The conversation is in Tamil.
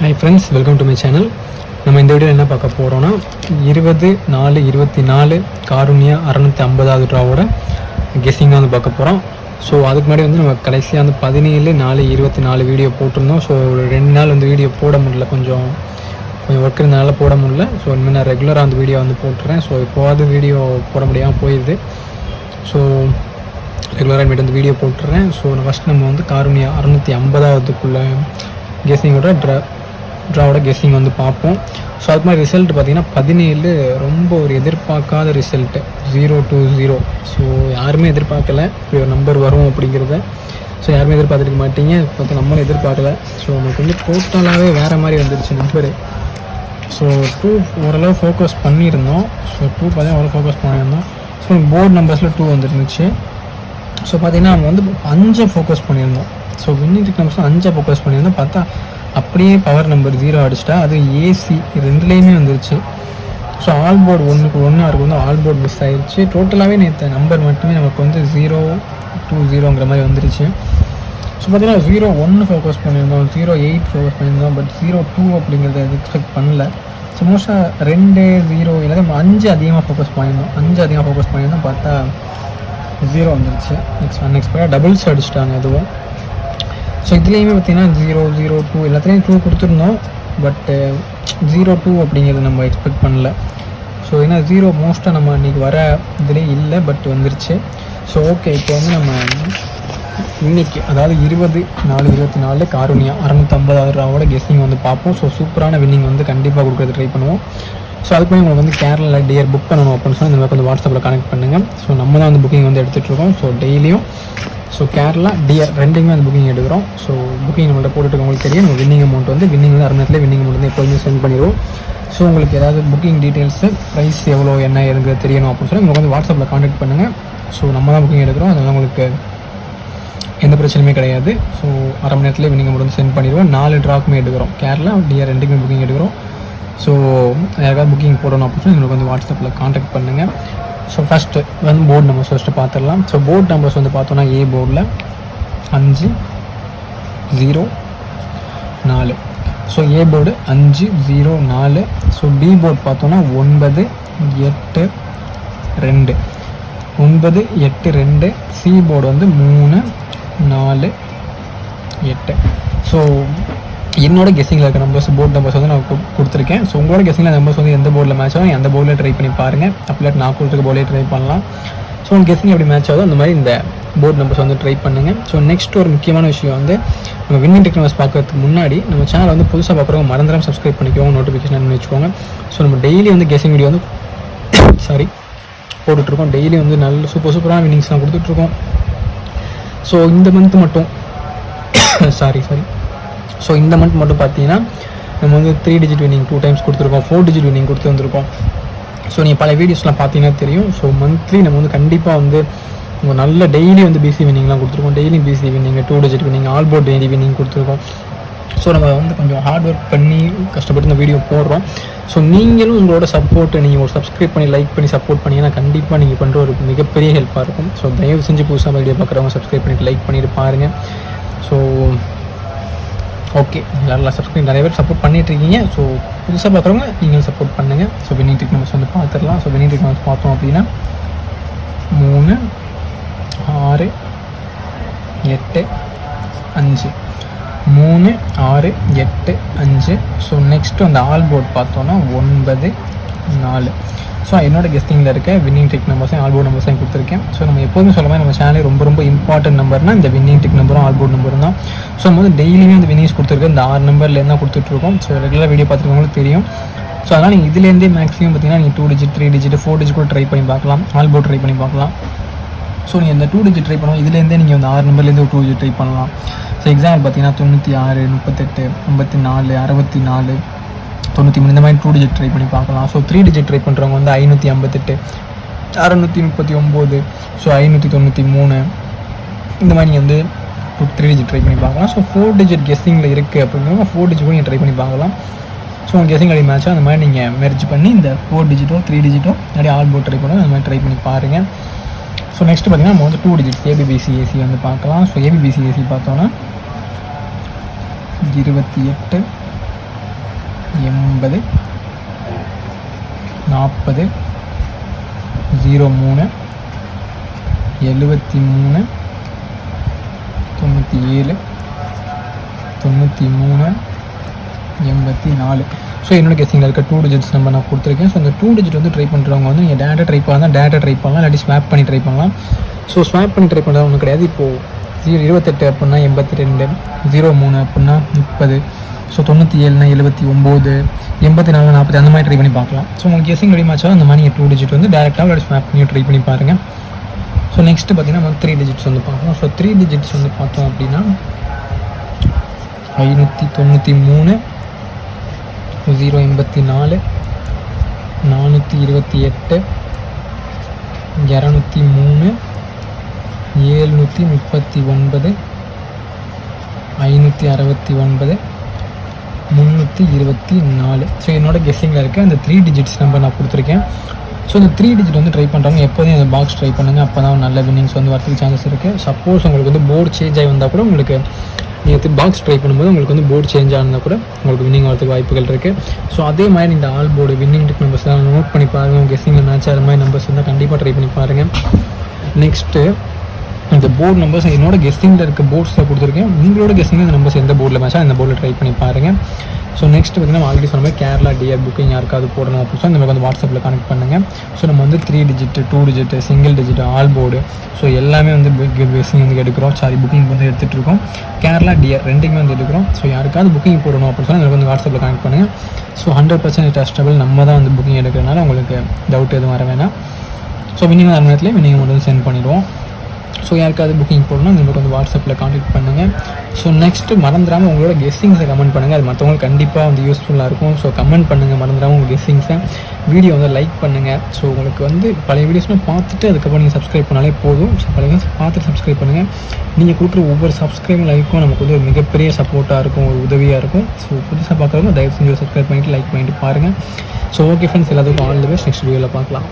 Hi friends welcome to my channel நம்ம இந்த வீடியோ என்ன பார்க்க போகிறோன்னா இருபது நாலு இருபத்தி நாலு காருண்யா அறநூற்றி ஐம்பதாவது ட்ராவோட கெஸ்ஸிங்காக வந்து பார்க்க போகிறோம் ஸோ அதுக்கு முன்னாடி வந்து நம்ம கடைசியாக வந்து பதினேழு நாலு இருபத்தி நாலு வீடியோ போட்டிருந்தோம். ஸோ ஒரு ரெண்டு நாள் வந்து வீடியோ போட முடியல. கொஞ்சம் கொஞ்சம் ஒர்க் இருந்தனால போட முடியல. ஸோ இனிமேல் நான் ரெகுலராக அந்த வீடியோ வந்து போட்டுறேன். ஸோ இப்போவாது வீடியோ போட முடியாமல் போயிடுது ஸோ ரெகுலராக இனிமேட்டு வந்து வீடியோ போட்டுறேன். ஸோ ஃபஸ்ட் நம்ம வந்து காருண்யா அறநூற்றி ஐம்பதாவதுக்குள்ளே கெஸ்ஸிங்கோட ட்ர ட்ராவோட கெஸ்ஸிங் வந்து பார்ப்போம். ஸோ அது மாதிரி ரிசல்ட் பார்த்திங்கன்னா பதினேழு ரொம்ப ஒரு எதிர்பார்க்காத result zero two zero so யாருமே எதிர்பார்க்கல. இப்படி ஒரு நம்பர் வரும் அப்படிங்கிறத. ஸோ யாருமே எதிர்பார்த்துருக்க மாட்டீங்க. பார்த்து நம்மளும் எதிர்பார்க்கல. ஸோ நமக்கு வந்து டோட்டலாகவே வேறு மாதிரி வந்துருச்சு நம்பரு ஸோ டூ ஓரளவு ஃபோக்கஸ் பண்ணியிருந்தோம். ஸோ டூ பார்த்தீங்கன்னா ஓரளவு ஃபோக்கஸ் பண்ணியிருந்தோம். ஸோ போர்டு நம்பர்ஸில் டூ வந்துருந்துச்சு. ஸோ பார்த்தீங்கன்னா நம்ம வந்து அஞ்சை ஃபோக்கஸ் பண்ணியிருந்தோம். ஸோ வின்னிங் நம்பர்ஸ் அஞ்சை ஃபோக்கஸ் பண்ணியிருந்தோம். பார்த்தா அப்படியே பவர் நம்பர் ஜீரோ அடிச்சிட்டா அது ஏசி ரெண்டுலேயுமே வந்துருச்சு. ஸோ ஆல் போர்டு ஒன்றுக்கு ஒன்றா இருக்கும் வந்து ஆல் போர்டு மிஸ் ஆயிடுச்சு டோட்டலாகவே நேற்று நம்பர் மட்டுமே நமக்கு வந்து ஜீரோ டூ ஜீரோங்கிற மாதிரி வந்துருச்சு. ஸோ பார்த்தீங்கன்னா ஜீரோ ஒன்று ஃபோக்கஸ் பண்ணியிருந்தோம் ஜீரோ எயிட் ஃபோக்கஸ் பண்ணியிருந்தோம் பட் ஜீரோ டூ அப்படிங்கிறத எக்ஸ்பெக்ட் பண்ணல. ஸோ மோஸ்ட்டாக ரெண்டு ஜீரோ இல்லாத அஞ்சு அதிகமாக ஃபோக்கஸ் பண்ணியிருந்தோம். அஞ்சு அதிகமாக ஃபோக்கஸ் பண்ணியிருந்தோம் பார்த்தா ஜீரோ வந்துருச்சு. நெக்ஸ்ட் அன்எக்ஸ்பெக்டாக டபுள்ஸ் அடிச்சிட்டாங்க அதுவும். ஸோ இதுலேயுமே பார்த்தீங்கன்னா ஜீரோ ஜீரோ டூ எல்லாத்துலேயும் டூ கொடுத்துருந்தோம். பட்டு ஜீரோ டூ அப்படிங்கிறது நம்ம எக்ஸ்பெக்ட் பண்ணல. ஸோ ஏன்னா ஜீரோ மோஸ்ட்டாக நம்ம இன்றைக்கி வர இதுலேயே இல்லை பட் வந்துருச்சு. ஸோ ஓகே இப்போ வந்து நம்ம இன்னைக்கு அதாவது இருபது நாலு இருபத்தி நாலு காருண்யா அறநூற்றம்பதாவது ரூபாவோட கெஸ்ஸிங் வந்து பார்ப்போம். ஸோ சூப்பரான வின்னிங் வந்து கண்டிப்பாக கொடுக்குறது ட்ரை பண்ணுவோம். ஸோ அதுக்கு போய் உங்களுக்கு வந்து கேரளா டியர் புக் பண்ணணும் அப்படின்னு சொல்லி இந்த மாதிரி வந்து வாட்ஸ்அப்பில் கனெக்ட் பண்ணுங்கள் ஸோ நம்ம தான் வந்து புக்கிங் வந்து எடுத்துகிட்டு இருக்கோம். ஸோ டெய்லியும் ஸோ கேரளா டியர் ரெண்டுமே அந்த புக்கிங் எடுக்கிறோம். ஸோ புக்கிங் நம்மள்ட்ட போட்டுட்டு உங்களுக்கு தெரியும். நம்ம வின்னிங் அமௌண்ட் வந்து வின்னிங் வந்து அரை நேரத்தில் வின்னிங் அமௌண்ட் வந்து எப்போதுமே சென்ட் பண்ணிடுவோம். ஸோ உங்களுக்கு ஏதாவது புக்கிங் டீட்டெயில்ஸு ப்ரைஸ் எவ்வளோ என்ன எதுங்கிறது தெரியணும் அப்படின்னு சொல்லி உங்களுக்கு வந்து வாட்ஸ்அப்பில் காண்டாக்ட் பண்ணுங்கள் ஸோ நம்ம தான் புக்கிங் எடுக்கிறோம். அதனால் உங்களுக்கு எந்த பிரச்சனையுமே கிடையாது. ஸோ அரை மணி நேரத்தில் வின்னிங் அமௌண்ட் சென்ட் பண்ணிடுவோம். நாலு ட்ராக்குமே எடுக்கிறோம். கேரளா டிஆர் ரெண்டுக்குமே புக்கிங் எடுக்கிறோம். ஸோ யாராவது புக்கிங் போடணும் அப்படின்னு சொல்லி உங்களுக்கு வந்து வாட்ஸ்அப்பில் காண்டாக்ட் பண்ணுங்கள் ஸோ ஃபஸ்ட்டு வந்து போர்டு நம்பர்ஸ் ஃபஸ்ட்டு பார்த்துடலாம். ஸோ போர்டு நம்பர்ஸ் வந்து பார்த்தோன்னா ஏ போர்டில் அஞ்சு ஜீரோ நாலு. ஸோ ஏ போர்டு அஞ்சு ஜீரோ நாலு. ஸோ பி போர்டு பார்த்தோன்னா ஒன்பது எட்டு ரெண்டு. ஒன்பது எட்டு ரெண்டு. சி போர்டு வந்து மூணு நாலு எட்டு. ஸோ என்னோட கெஸ்ஸிங்கில் இருக்க நம்பர்ஸ் போர்டு நம்பர்ஸ் வந்து நான் கொடுத்துருக்கேன். ஸோ உங்களோட கெஸ்ஸிங்கில் நம்பர்ஸ் வந்து எந்த போர்டில் மேட்ச் ஆகும் அந்த போர்டில் ட்ரை பண்ணி பாருங்கள் அப்படி நான் கொடுத்துருக்க போர்டிலே ட்ரை பண்ணலாம். ஸோ உங்கள் கெஸ்ஸிங் எப்படி மேட்ச் ஆகுதோ அந்த மாதிரி இந்த போர்டு நம்பர்ஸ் வந்து ட்ரை பண்ணுங்கள் ஸோ நெக்ஸ்ட் ஒரு முக்கியமான விஷயம் வந்து நம்ம வின்னிங் டெக்னாலஜி பார்க்கறதுக்கு முன்னாடி நம்ம சேனல் வந்து புதுசாக பார்க்குறவங்க மறந்துடாம சப்ஸ்கிரைப் பண்ணிக்கோங்க நோட்டிஃபிகேஷன் பண்ணி வச்சுக்கோங்க. ஸோ நம்ம டெய்லி வந்து கெஸிங் வீடியோ வந்து சாரி போட்டுட்ருக்கோம். டெய்லி வந்து நல்ல சூப்பர் சூப்பரான வின்னிங்ஸ்லாம் கொடுத்துட்ருக்கோம். ஸோ இந்த மந்த் மட்டும் சாரி சாரி ஸோ இந்த மந்த் மட்டும் பார்த்தீங்கன்னா நம்ம வந்து three digit winning two times கொடுத்துருக்கோம் ஃபோர் டிஜிட் வின்னிங் கொடுத்து வந்திருக்கோம். ஸோ நீங்கள் பல வீடியோஸ்லாம் பார்த்தீங்கன்னா தெரியும். ஸோ மந்த்லி நம்ம வந்து கண்டிப்பாக வந்து உங்கள் நல்ல டெய்லி வந்து பிசி வின்னிங்லாம் கொடுத்துருக்கோம். Daily PC winning two digit winning all board daily winning கொடுத்துருக்கோம். ஸோ நம்ம வந்து கொஞ்சம் ஹார்ட் ஒர்க் பண்ணி கஷ்டப்பட்டு இந்த வீடியோ போடுறோம். ஸோ நீங்களும் உங்களோட சப்போர்ட்டை நீங்கள் ஒரு சப்ஸ்கிரைப் பண்ணி லைக் பண்ணி சப்போர்ட் பண்ணீங்கன்னா கண்டிப்பாக நீங்கள் பண்ணுற ஒரு மிகப்பெரிய ஹெல்ப்பாக இருக்கும். ஸோ தயவு செஞ்சு புதுசாக வீடியோ பார்க்குறவங்க சப்ஸ்கிரைப் பண்ணிட்டு லைக் பண்ணிட்டு பாருங்கள் ஸோ ஓகே நல்லா சப்ஸ்கிரைப் நிறைய பேர் சப்போர்ட் பண்ணிட்டு இருக்கீங்க. ஸோ புதுசாக பார்க்குறவங்க நீங்களும் சப்போர்ட் பண்ணுங்கள் ஸோ வினிங் ட்ரீட்மெண்ட்ஸ் வந்து பார்த்துடலாம். ஸோ வினிங் ட்ரீட்மெண்ட்ஸ் பார்த்தோம் அப்படின்னா மூணு ஆறு எட்டு அஞ்சு. மூணு ஆறு எட்டு அஞ்சு. ஸோ நெக்ஸ்ட்டு அந்த ஆல் போர்ட் பார்த்தோன்னா ஒன்பது நாலு. ஸோ என்னோட கெஸ்டிங்கில் இருக்க வின்னிங் டெக் நம்பர்ஸையும் ஆல்போர்ட் நம்பர்ஸையும் கொடுத்துருக்கேன். ஸோ நம்ம எப்போதுமே சொல்ல மாதிரி நம்ம சேனல் ரொம்ப ரொம்ப இம்பார்ட்டன்ட் நம்பர்னா இந்த வின்னிங் டெக் நம்பரும் ஆல்போர்ட் நம்பரும் தான். ஸோ நம்ம வந்து டெய்லியுமே அந்த வின்னிங்ஸ் கொடுத்துருக்கு இந்த ஆறு நம்பர்லேருந்து தான் கொடுத்துட்ருக்கோம். ஸோ ரெகுலராக வீடியோ பார்த்துருக்கவங்களுக்கு தெரியும். ஸோ அதனால் நீங்கள் இதுலேருந்தே மேக்ஸிமம் பார்த்தீங்கன்னா நீங்கள் two digit three digit four digit கூட ட்ரை பண்ணி பார்க்கலாம். ஆல்போர்ட் ட்ரை பண்ணி பார்க்கலாம். ஸோ நீங்கள் இந்த டூ டிஜிட் ட்ரை பண்ணுவோம் இதுலேருந்தே நீங்கள் வந்து ஆறு நம்பர்லேருந்து ஒரு டூ டிஜிட் ட்ரை பண்ணலாம். ஸோ எக்ஸாம்பிள் பார்த்தீங்கன்னா தொண்ணூற்றி ஆறு முப்பத்தெட்டு ஐம்பத்தி நாலு அறுபத்தி நாலு தொண்ணூற்றி மூணு. இந்த மாதிரி டூ டிஜிட் ட்ரை பண்ணி பார்க்கலாம். ஸோ த்ரீ டிஜிட் ட்ரை பண்ணுறவங்க வந்து ஐநூற்றி ஐம்பத்தெட்டு அறநூற்றி முப்பத்தி ஒம்பது ஸோ ஐநூற்றி தொண்ணூற்றி மூணு. இந்த மாதிரி நீங்கள் வந்து த்ரீ டிஜிட் ட்ரை பண்ணி பார்க்கலாம். ஸோ ஃபோர் டிஜிட் கெஸ்ஸிங்கில் இருக்குது அப்படிங்கிறவங்க ஃபோர் டிஜிட் கூட நீங்கள் ட்ரை பண்ணி பார்க்கலாம். ஸோ உங்கள் கெஸ்ஸிங் அடி மேட்சாக அந்த மாதிரி நீங்கள் மெர்ஜ் பண்ணி இந்த ஃபோர் டிஜிட்டோ த்ரீ டிஜிட்டோ நிறைய ஆல் போர்ட் ட்ரை பண்ணி அந்த மாதிரி ட்ரை பண்ணி பாருங்கள் ஸோ நெக்ஸ்ட் பார்த்தீங்கன்னா நம்ம வந்து டூ டிஜிட் ஏபிபிசிஏசி வந்து பார்க்கலாம். ஸோ ஏபிபிசிஏசி பார்த்தோன்னா இருபத்தி எட்டு எண்பது நாற்பது ஜீரோ மூணு எழுபத்தி மூணு தொண்ணூற்றி ஏழு தொண்ணூற்றி மூணு எண்பத்தி நாலு ஸோ என்னோட கேசிங்கில் இருக்க டூ டிஜிட்ஸ் நம்பர் நான் கொடுத்துருக்கேன். ஸோ அந்த டூ டிஜிட் வந்து ட்ரை பண்ணுறவங்க வந்து நீங்கள் டேட்டா ட்ரை பண்ணலாம் டேட்டா ட்ரை பண்ணலாம் இல்லாட்டி ஸ்வாப் பண்ணி ட்ரை பண்ணலாம். ஸோ ஸ்வாப் பண்ணி ட்ரை பண்ணுறது ஒன்றும் கிடையாது. இப்போது ஜீரோ இருபத்தெட்டு அப்படின்னா எண்பத்தி ரெண்டு ஜீரோ மூணு அப்படின்னா முப்பது. ஸோ தொண்ணூற்றி ஏழுனா எழுபத்தி ஒம்பது எண்பத்தி நாலு நாற்பது அந்த மாதிரி ட்ரை பண்ணி பார்க்கலாம். ஸோ உங்களுக்கு கெஸிங் ரெடி மேட்சாக அந்த மாதிரி நீங்கள் டூ டிஜிட் வந்து டேரெக்டாக ஒரு ஸ்வாப் பண்ணி ட்ரை பண்ணி பாருங்கள் ஸோ நெக்ஸ்ட்டு பார்த்தீங்கன்னா நம்ம த்ரீ டிஜிட்ஸ் வந்து பார்க்கலாம். ஸோ த்ரீ டிஜிட்ஸ் வந்து பார்த்தோம் அப்படின்னா ஐநூற்றி தொண்ணூற்றி மூணு ஜீரோ எண்பத்தி நாலு நானூற்றி இருபத்தி எட்டு இரநூத்தி மூணு ஏழ்நூற்றி முப்பத்தி ஒன்பது ஐநூற்றி அறுபத்தி ஒன்பது முந்நூற்றி இருபத்தி நாலு. ஸோ என்னோட கெஸ்ஸிங்கில் இருக்க அந்த த்ரீ டிஜிட்ஸ் நம்பர் நான் கொடுத்துருக்கேன். ஸோ இந்த த்ரீ டிஜிட் வந்து ட்ரை பண்ணுறாங்க எப்போதையும் அந்த பாக்ஸ் ட்ரை பண்ணுங்கள் அப்போ தான் நல்ல வின்னிங்ஸ் வந்து வரதுக்கு சான்சஸ் இருக்குது சப்போஸ் உங்களுக்கு வந்து போர்டு சேஞ்ச் ஆகி வந்தால் கூட உங்களுக்கு நீங்கள் பாக்ஸ் ட்ரை பண்ணும்போது உங்களுக்கு வந்து போர்டு சேஞ்ச் ஆனால் கூட உங்களுக்கு வின்னிங் வரதுக்கு வாய்ப்புகள் இருக்குது ஸோ அதே மாதிரி இந்த ஆல் போர்டு வின்னிங் நம்பர்ஸ் தான் நோட் பண்ணி பாருங்கள் உங்கள் கெஸ்ஸிங்கில் மேட்ச் ஆகிற மாதிரி நம்பர்ஸ் இருந்தால் கண்டிப்பாக ட்ரை பண்ணி பாருங்கள் நெக்ஸ்ட்டு இந்த போர்டு நம்பர்ஸ் என்னோட கெஸ்டிங்கில் இருக்க போர்ட்ஸில் கொடுத்துருக்கேன். உங்களோட கெஸ்டிங் இந்த நம்பர்ஸ் எந்த போர்டில் மேட்சா அந்த போர்டில் ட்ரை பண்ணி பாருங்கள் ஸோ நெக்ஸ்ட் பார்த்தீங்கன்னா ஆல்ரெடி சொன்ன மாதிரி கேரளா டிஆர் புக்கிங் யாருக்காவது போடணும் அப்படின்னு சொல்லி இந்த மாதிரி வந்து வாட்ஸ்அப்பில் கனெக்ட் பண்ணுங்கள் ஸோ நம்ம வந்து three digit two digit single digit all board so எல்லாமே வந்து பேசிங் வந்து எடுக்கிறோம். சாரி புக்கிங் வந்து எடுத்துகிட்டு இருக்கோம். கேரளா டிஆர் ரெண்டுமே வந்து எடுக்கிறோம். ஸோ யாருக்காவது புக்கிங் போடணும் அப்படின்னு சொல்லி எனக்கு வந்து வாட்ஸ்அப்பில் கனெக்ட் பண்ணுங்கள் ஸோ ஹண்ட்ரட் பர்சன்ட் டஸ்டபிள் நம்ம தான் வந்து புக்கிங் எடுக்கிறனால உங்களுக்கு டவுட் எதுவும் வர வேணாம். ஸோ வினிங் அரை நேரத்தில் வினிங் மட்டும் சென்ட் பண்ணிடுவோம். ஸோ யாருக்காவது புக்கிங் போடணும் உங்களுக்கு வந்து வாட்ஸ்அப்பில் காண்டாக்ட் பண்ணுங்கள் ஸோ நெக்ஸ்ட்டு மறந்துடாமல் உங்களோட கெஸ்ஸிங்ஸை கமெண்ட் பண்ணுங்கள் அது மற்றவங்களுக்கு கண்டிப்பாக வந்து யூஸ்ஃபுல்லாக இருக்கும். ஸோ கமெண்ட் பண்ணுங்கள் மறந்துடாமல் உங்கள் கெஸ்ஸிங்ஸை வீடியோ வந்து லைக் பண்ணுங்கள் ஸோ உங்களுக்கு வந்து பழைய வீடியோஸ்லாம் பார்த்துட்டு அதுக்கப்புறம் நீங்கள் சப்ஸ்கிரைப் பண்ணாலே போதும். ஸோ பழைய வீடியோஸ் பார்த்துட்டு சப்ஸ்கிரைப் பண்ணுங்கள் நீங்கள் கொடுக்குற ஒவ்வொரு சப்ஸ்கிரைப் லைக்கும் நமக்கு வந்து ஒரு மிகப்பெரிய சப்போர்ட்டாக இருக்கும் ஒரு உதவியாக இருக்கும். ஸோ புதுசாக பார்க்குறவங்க தயவு செஞ்சு சப்ஸ்கிரைப் பண்ணிவிட்டு லைக் பண்ணிட்டு பாருங்கள் ஸோ ஓகே ஃப்ரெண்ட்ஸ் எல்லாத்துக்கும் ஆல் தி பெஸ்ட் நெக்ஸ்ட் வீடியோவில் பார்க்கலாம்.